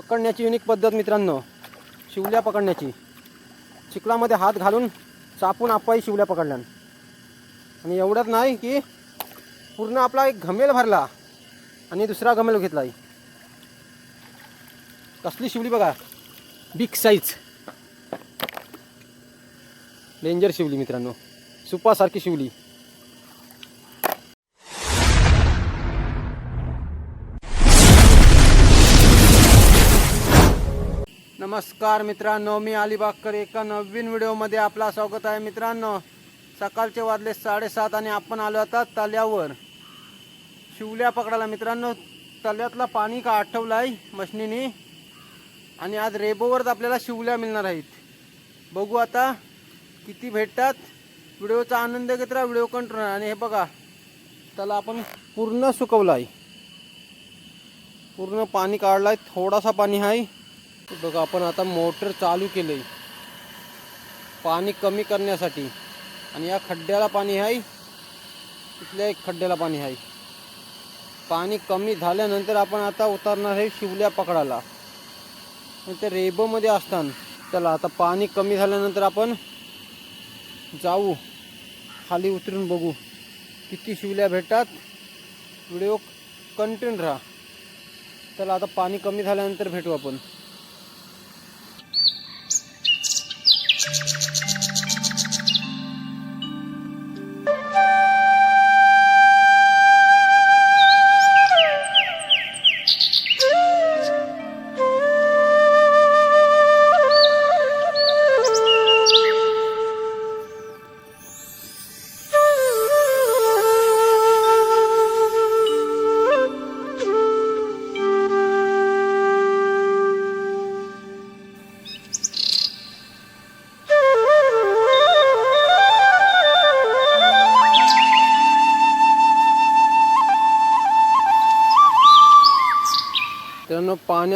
पकडण्याची युनिक पद्धत मित्रांनो. शिवल्या पकडण्याची. चिखलामध्ये हात घालून चापून आपाही शिवल्या पकडल्या आणि एवढंच नाही की पूर्ण आपला एक घमेल भरला आणि दुसरा घमेल घेतला कसली शिवली बघा. बिग साईज डेंजर शिवली मित्रांनो. सुपासारखी शिवली. नमस्कार मित्रांनो मी अलिबागकर एका नवीन व्हिडिओमध्ये आपला स्वागत आहे मित्रांनो. सकाळचे वाजले साडेसात आणि आपण आलो आता तल्यावर शिवल्या पकडायला मित्रांनो तल्यातला पाणी का आठवलं आहे मशनीने? आणि आज रेबोवरच आपल्याला शिवल्या मिळणार आहेत. बघू आता किती भेटतात. व्हिडिओचा आनंद घेत राहा व्हिडिओ कंट्रोल. आणि हे बघा त्याला आपण पूर्ण सुकवलं आहे पूर्ण पाणी काढलं आहे थोडासा पाणी आहे. बघा आपण आता मोटर चालू केलं आहे पाणी कमी करण्यासाठी. आणि या खड्ड्याला पाणी आहे. इथल्या एक खड्ड्याला पाणी आहे. पाणी कमी झाल्यानंतर आपण आता उतरणार आहे शिवल्या पकडायला ते रेबोमध्ये असताना चला आता पाणी कमी झाल्यानंतर आपण जाऊ. खाली उतरून बघू. किती शिवल्या भेटतात. व्हिडिओ कंटिन्यू राहा. चला आता पाणी कमी झाल्यानंतर भेटू आपण.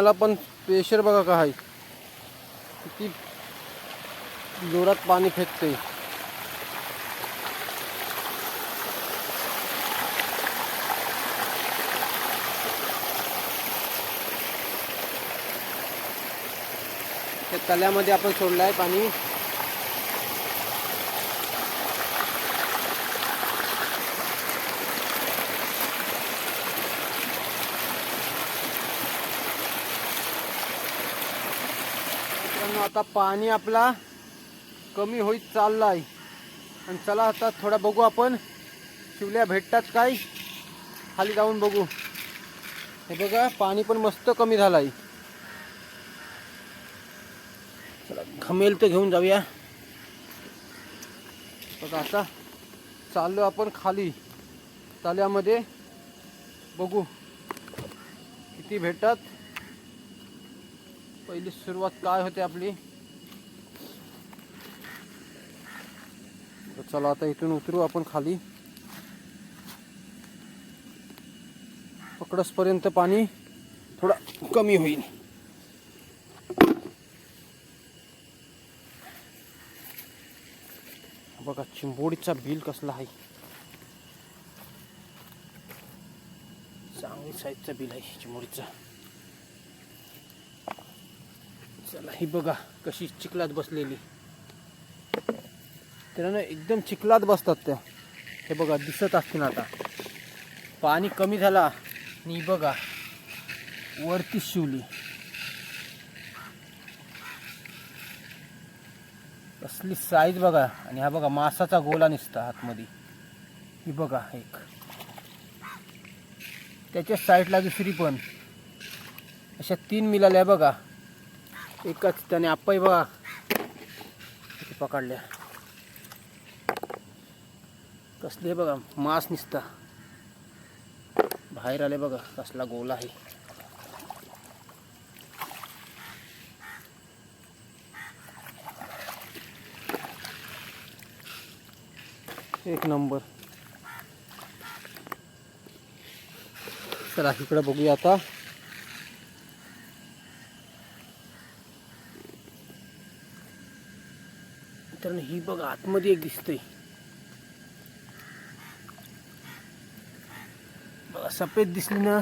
पाण्याला पण प्रेशर बघा का आहे. किती जोरात पाणी फेकते त्या तल्यामध्ये आपण सोडलं आहे पाणी मित्रांनो आता पाणी आपला कमी होईत चालला आहे आणि चला आता थोडा बघू आपण. शिवल्या भेटतात काय? खाली जाऊन बघू. हे बघा पाणी पण मस्त कमी झालं आहे चला घमेल तर घेऊन जाऊया. बघा आता चाललो आपण खाली. चाल्यामध्ये बघू. किती भेटतात? पहिली सुरुवात काय होते आपली? तर चला आता इथून उतरू आपण खाली. पकडसपर्यंत पाणी थोडा कमी होईल. बघा चिंबोडीचा बिल कसला आहे. चांगली साईजचा बिल आहे चिंबोडीचा. चला ही बघा कशी चिखलात बसलेली. त्यानं एकदम चिखलात बसतात त्या. हे बघा दिसत असतील आता. पाणी कमी झाला आणि बघा वरती शिवली. असली साईज बघा आणि हा बघा मासाचा गोला निसता आतमध्ये. ही बघा एक. त्याच्या साईडला दुसरी पण. अशा तीन मिळाल्या बघा. एकाच त्याने आप्पाही बघा. पकडल्या. कसले बघा मास निसता. बाहेर आले बघा कसला गोला आहे. एक नंबर. चला इकडे बघूया आता. आणि ही बघा आतमध्ये एक दिसतंय. बघा सफेद दिसली ना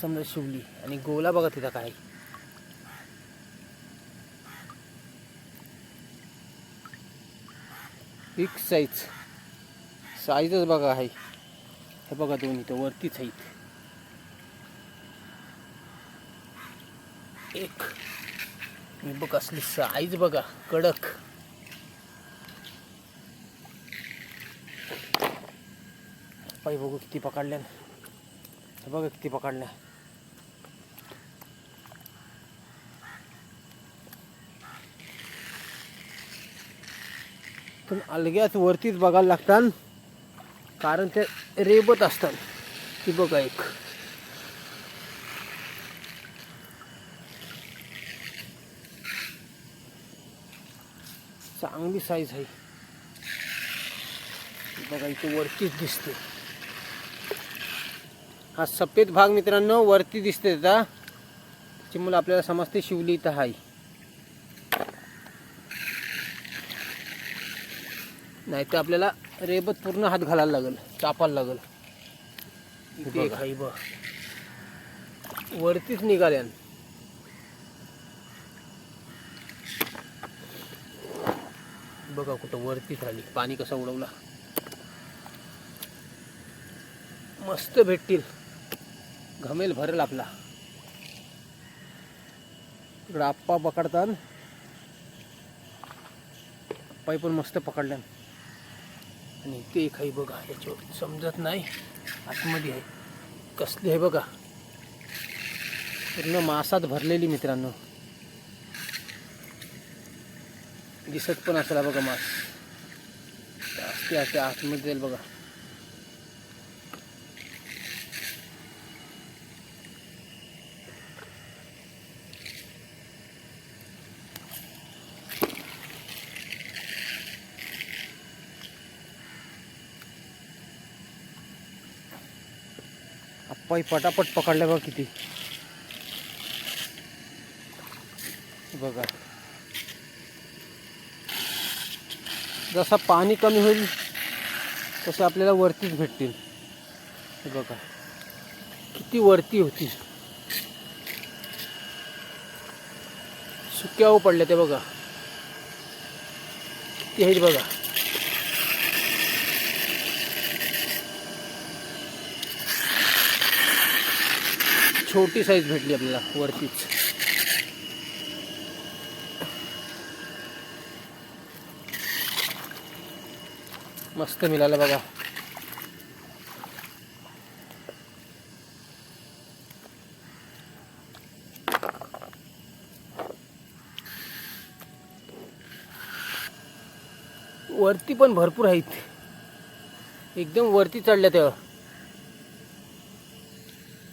समजा शिवली. आणि गोवला बघा तिथं काय. एक साईज साईजच बघा आहे. हे बघा दोन इथं वरतीच आहेत. एक. बघ असली साईज बघा कडक. पाय बघू किती पकडल्या हे बघा किती पकडल्या. पण अलग्याच वरतीच बघायला लागतात कारण ते रेबत असतात. ती बघा एक. चांगली साईज आहे. बघा इथे वरतीच दिसते. हा सफेद भाग मित्रांनो वरती दिसते त्याचा त्याच्यामुळे आपल्याला समजते शिवली इथं आहे नाही तर आपल्याला रेबत पूर्ण हात घालायला लागेल चापायला लागेल. इथे एक बघ. वरतीच निघाल्यान बघा कुठं वरतीच राहिली. पाणी कसं उडवला. मस्त भेटतील. घमेल भरेल आपला. इकडं आप्पा पकडतात आप्पाही पण मस्त पकडल्यान. आणि ते काही बघा याच्यावर समजत नाही आतमध्ये आहे. कसली आहे बघा. पूर्ण मासात भरलेली मित्रांनो. दिसत पण असला बघा मास. असते आतमध्ये जाईल बघा. आप्पाही पटापट पकडल्या बघा किती. बघा. जसं पाणी कमी होईल तसे आपल्याला वरतीच भेटतील. बघा. किती वरती होती. सुक्यावर हो पडल्या ते बघा. किती आहेत बघा. छोटी साईज भेटली आपल्याला वरतीच मस्त मिळालं बघा. वरती पण भरपूर आहेत. एकदम वरती चढल्या तेव्हा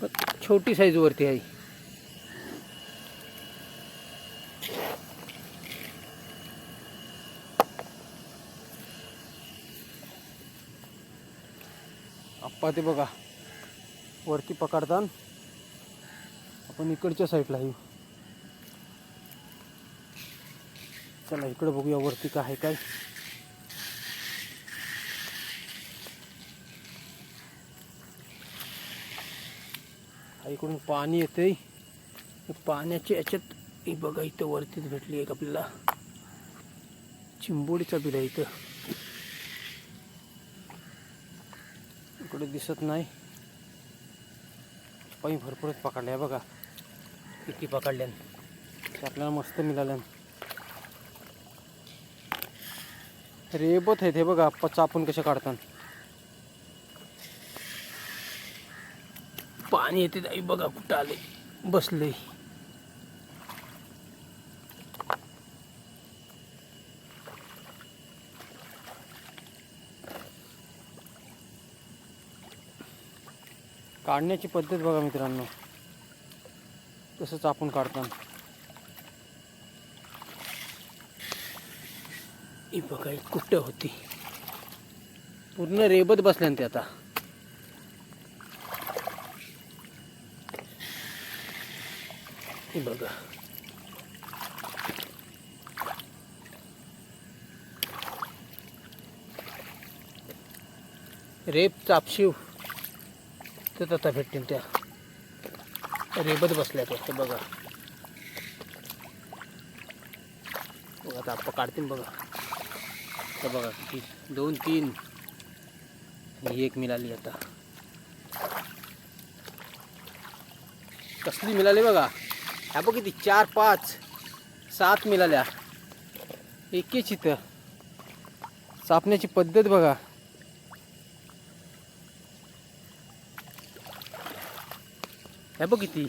पण छोटी साईज वरती आहे. आप्पा ते बघा वरती पकडतात आपण इकडच्या साईडला येऊ. चला इकडं बघूया वरती काय आहे काय. इकडून पाणी येतंय. पाण्याच्या याच्यात ही बघा इथं वरतीच भेटली एक आपल्याला. चिंबोडीचा बिला इथं. इकडे दिसत नाही. पाणी भरपूरच पकडल्या बघा. किती पकडल्यान. ते आपल्याला मस्त मिळाल्यान. रेबत आहेत हे बघा चापून कसे काढतात पाणी येते आई बघा कुठं आले. बसले काढण्याची पद्धत बघा मित्रांनो. तसंच आपण काढतात ही बघा कुठं होती. पूर्ण रेबत बसल्यान ते आता. हे बघा रेप चापशिव. तर आता भेटतील त्या. रेबत बसल्या त्या हे बघा. बघा आता आपण काढतील बघा. तर बघा किती? दोन तीन. ही एक मिळाली आता. कसली मिळाली बघा? ह्या बघ किती चार पाच सात मिळाल्या. एकेच इथं. चापण्याची पद्धत बघा. ह्या बघ किती.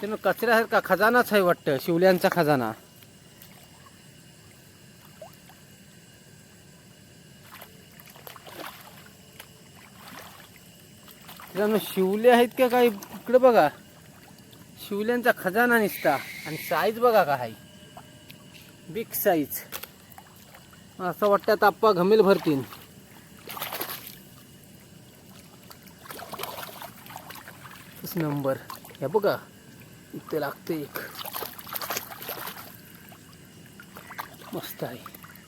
त्यानं कचऱ्यासारखा खजानाच आहे वाटतं शिवल्यांचा खजाना. शिवले आहेत का काही? इकडे बघा. शिवल्यांचा खजाना निसता. आणि साईज बघा का आहे बिग साईज असं वाटतं आप्पा घमेल भरतीन नंबर. हे बघा. इथे लागते एक. मस्त आहे.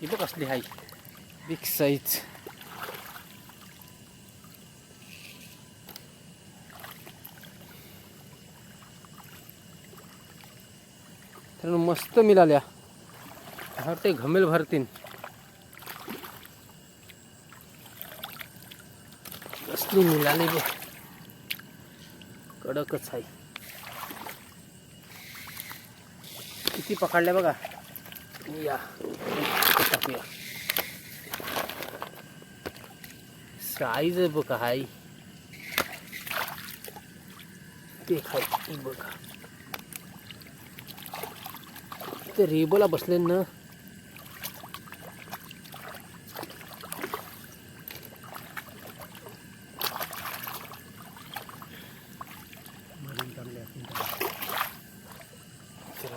हे बघ असली आहे बिग साईज तर मस्त मिळाल्या. वाटते घमेल भरतीन. कसली मिळाली बघ. कडकच आहे. किती पकडल्या बघा. या. टाकूया. साईज बघा हाय ते खाय बघा. ते रेबोला बसले ना.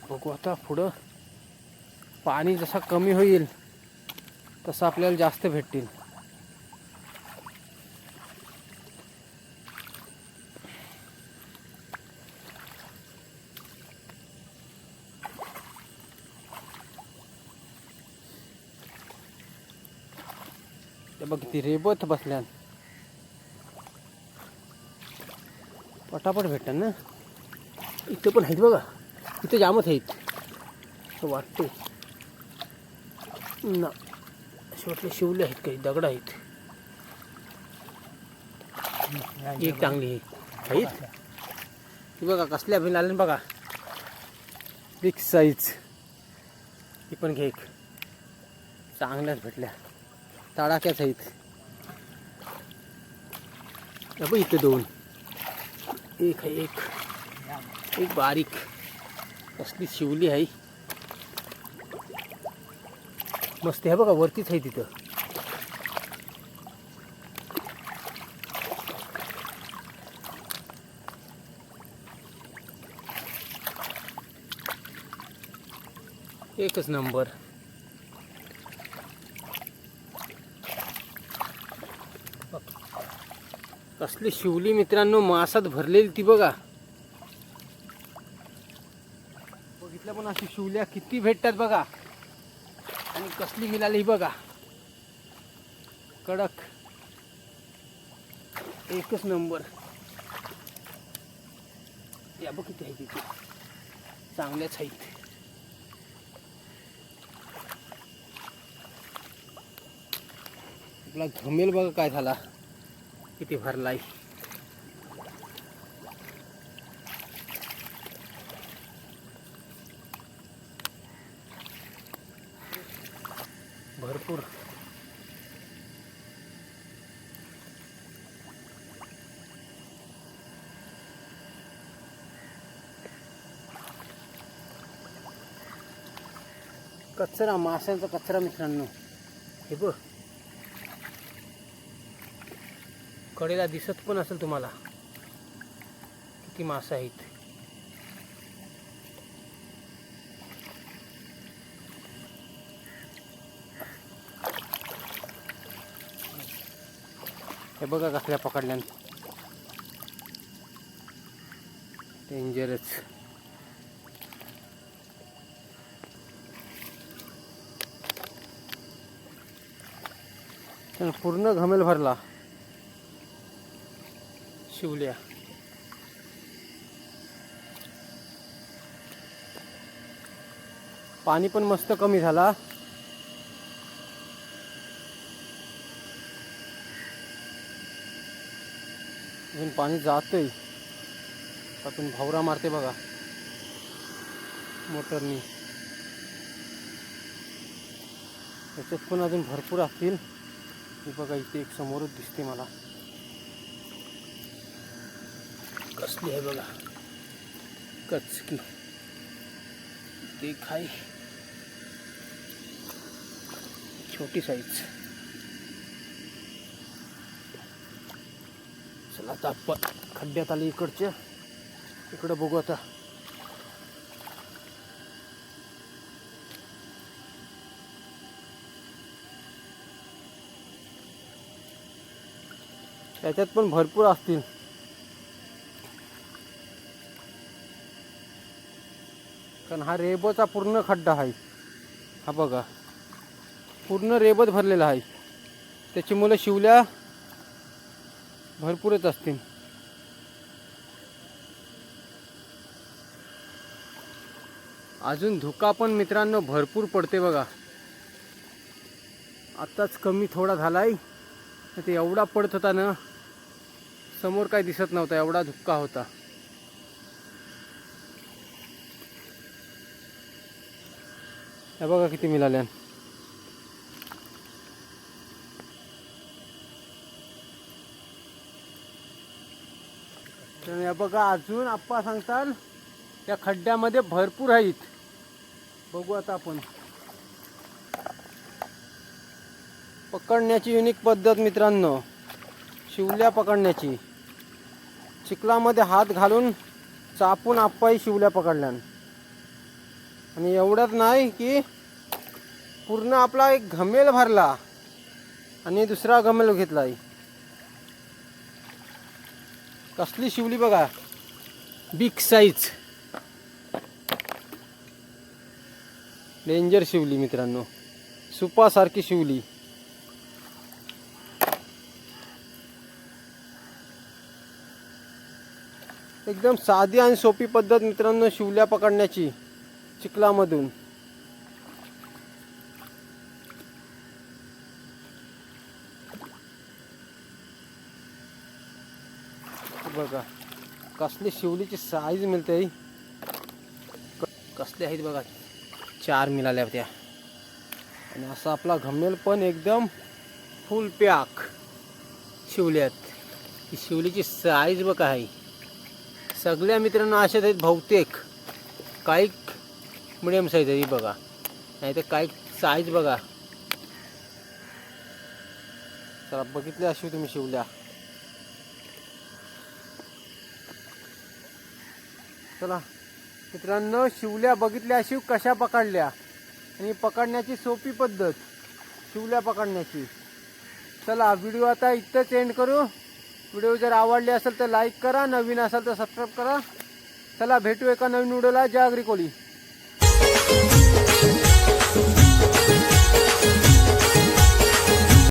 बघू आता पुढं. पाणी जसा कमी होईल तसं आपल्याला जास्त भेटतील. ते बघ ती रेबत बसल्यान. पटापट भेटतात ना? इथं पण आहेत बघा. इथं जामच आहेत. असं वाटते ना. शेवटले शिवले आहेत काही दगड आहेत. एक चांगली आहे. आहेत? बघा कसल्या बिन आले बघा. बिग साईज ही पण घे एक. चांगल्याच भेटल्या. तडाक्याच आहेत. बघ इथे दोन. एक आहे एक. एक बारीक. कसली शिवली आहे. मस्त आहे बघा वरतीच आहे तिथं. एकच नंबर. कसली शिवली मित्रांनो मासात भरलेली ती बघा. बघितलं पण अशी शिवल्या किती भेटतात बघा. आणि कसली मिळाली ही बघा. कडक. एकच नंबर. या बघ किती आहे तिथे चांगल्याच आहेत. आपला घमेल बघा काय झाला. किती भरलाय? भरपूर. कचरा माशांचा कचरा मित्रांनो. हे बघ. कडेला दिसत पण असेल तुम्हाला. किती मासे आहेत. हे बघा कसल्या पकडल्यान. डेंजरच पूर्ण घमेल भरला. शिवल्या पाणी पण मस्त कमी झाला. अजून पाणी जातंय. त्यातून भावरा मारते बघा. मोटरनी. त्याच्यात पण अजून भरपूर असतील. बघा इथे एक समोरच दिसते मला. कसली आहे बघा. कचकी ते खाई. छोटी साईज चला आता आपण खड्ड्यात आले इकडच्या. इकडं बघू आता. त्याच्यात पण भरपूर असतील. कारण हा रेबचा पूर्ण खड्डा आहे. हा बघा. पूर्ण रेबत भरलेला आहे. त्याची मुलं शिवल्या भरपूरच असतील. अजून धुका पण मित्रांनो भरपूर पडते बघा. आत्ताच कमी थोडा झालाय. ते एवढा पडत होता ना समोर काही दिसत नव्हता एवढा धुक्का होता. हे बघा किती मिळाल्या तर हे बघा अजून आप्पा सांगताल या खड्ड्यामध्ये भरपूर आहेत. बघू आता आपण. पकडण्याची युनिक पद्धत मित्रांनो. शिवल्या पकडण्याची. चिखलामध्ये हात घालून चापून आप्पाही शिवल्या पकडल्यान. आणि एवढंच नाही की पूर्ण आपला एक घमेल भरला आणि दुसरा घमेल घेतला कसली शिवली बघा. बिग साईज डेंजर शिवली मित्रांनो. सुपासारखी शिवली. एकदम साधी आणि सोपी पद्धत मित्रांनो शिवल्या पकडण्याची. चिखलामधून. बघा कसली शिवलीची साईज मिळते ही. क- कसले आहेत बघा चार मिळाल्या होत्या. आणि असा आपला घमेल पण एकदम फुल पॅक शिवल्यात ही शिवलीची साईज बघा आहे सगळ्या मित्रांना अशाच आहेत बहुतेक. काही मिडियम साईज आहे ही बघा. नाही तर काही साईज बघा. चला बघितल्या अशी तुम्ही शिवल्या. चला मित्रांनो शिवल्या बघितल्या शिव कशा पकडल्या? आणि पकडण्याची सोपी पद्धत शिवल्या पकडण्याची. चला व्हिडिओ आता इथंच एंड करू. व्हिडिओ जर आवडले असेल तर लाईक करा नवीन असेल तर सबस्क्राईब करा. चला भेटू एका नवीन व्हिडिओला जागरी कोळी.